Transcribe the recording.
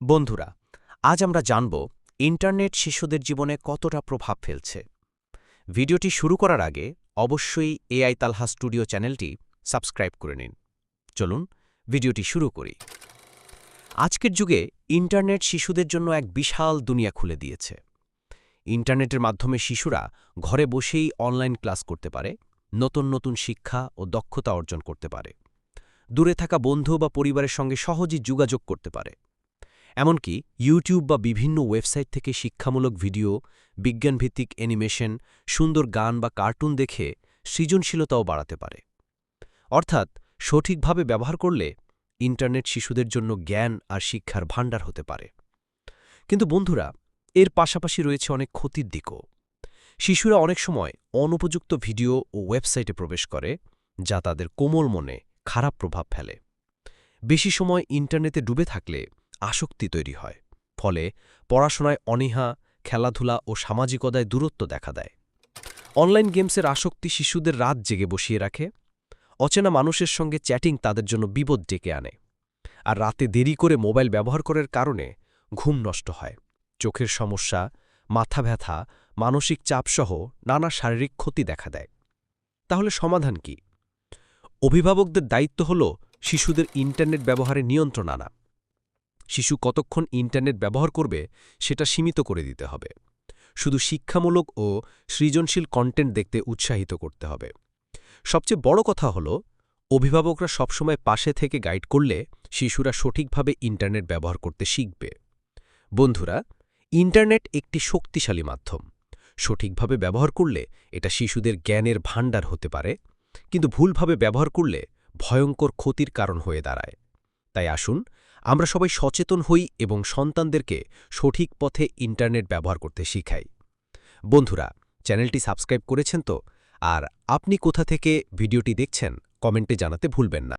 বন্ধুরা, আজ আমরা জানব ইন্টারনেট শিশুদের জীবনে কতটা প্রভাব ফেলছে। ভিডিওটি শুরু করার আগে অবশ্যই এআই তালহা স্টুডিও চ্যানেলটি সাবস্ক্রাইব করে নিন। চলুন, ভিডিওটি শুরু করি। আজকের যুগে ইন্টারনেট শিশুদের জন্য এক বিশাল দুনিয়া খুলে দিয়েছে। ইন্টারনেটের মাধ্যমে শিশুরা ঘরে বসেই অনলাইন ক্লাস করতে পারে, নতুন নতুন শিক্ষা ও দক্ষতা অর্জন করতে পারে। দূরে থাকা বন্ধু বা পরিবারের সঙ্গে সহজেই যোগাযোগ করতে পারে। এমনকি ইউটিউব বা বিভিন্ন ওয়েবসাইট থেকে শিক্ষামূলক ভিডিও, বিজ্ঞানভিত্তিক অ্যানিমেশন, সুন্দর গান বা কার্টুন দেখে সৃজনশীলতাও বাড়াতে পারে। অর্থাৎ সঠিকভাবে ব্যবহার করলে ইন্টারনেট শিশুদের জন্য জ্ঞান আর শিক্ষার ভাণ্ডার হতে পারে। কিন্তু বন্ধুরা, এর পাশাপাশি রয়েছে অনেক ক্ষতির দিকও। শিশুরা অনেক সময় অনুপযুক্ত ভিডিও ও ওয়েবসাইটে প্রবেশ করে, যা তাদের কোমল মনে খারাপ প্রভাব ফেলে। বেশি সময় ইন্টারনেটে ডুবে থাকলে আসক্তি তৈরি হয়, ফলে পড়াশোনায় অনীহা, খেলাধুলা ও সামাজিকতায় দূরত্ব দেখা দেয়। অনলাইন গেমসের আসক্তি শিশুদের রাত জেগে বসিয়ে রাখে, অচেনা মানুষের সঙ্গে চ্যাটিং তাদের জন্য বিপদ ডেকে আনে, আর রাতে দেরি করে মোবাইল ব্যবহার করার কারণে ঘুম নষ্ট হয়। চোখের সমস্যা, মাথা ব্যথা, মানসিক চাপসহ নানা শারীরিক ক্ষতি দেখা দেয়। তাহলে সমাধান কি? অভিভাবকদের দায়িত্ব হল শিশুদের ইন্টারনেট ব্যবহারে নিয়ন্ত্রণ আনা। শিশু কতক্ষণ ইন্টারনেট ব্যবহার করবে সেটা সীমিত করে দিতে হবে। শুধু শিক্ষামূলক ও সৃজনশীল কন্টেন্ট দেখতে উৎসাহিত করতে হবে। সবচেয়ে বড় কথা হল, অভিভাবকরা সবসময় পাশে থেকে গাইড করলে শিশুরা সঠিকভাবে ইন্টারনেট ব্যবহার করতে শিখবে। বন্ধুরা, ইন্টারনেট একটি শক্তিশালী মাধ্যম। সঠিকভাবে ব্যবহার করলে এটা শিশুদের জ্ঞানের ভাণ্ডার হতে পারে, কিন্তু ভুলভাবে ব্যবহার করলে ভয়ঙ্কর ক্ষতির কারণ হয়ে দাঁড়ায়। তাই আসুন আমরা সবাই সচেতন হই এবং সন্তানদেরকে সঠিক পথে ইন্টারনেট ব্যবহার করতে শিখাই। বন্ধুরা, চ্যানেলটি সাবস্ক্রাইব করেছেন তো? আর আপনি কোথা থেকে ভিডিওটি দেখছেন, কমেন্টে জানাতে ভুলবেন না।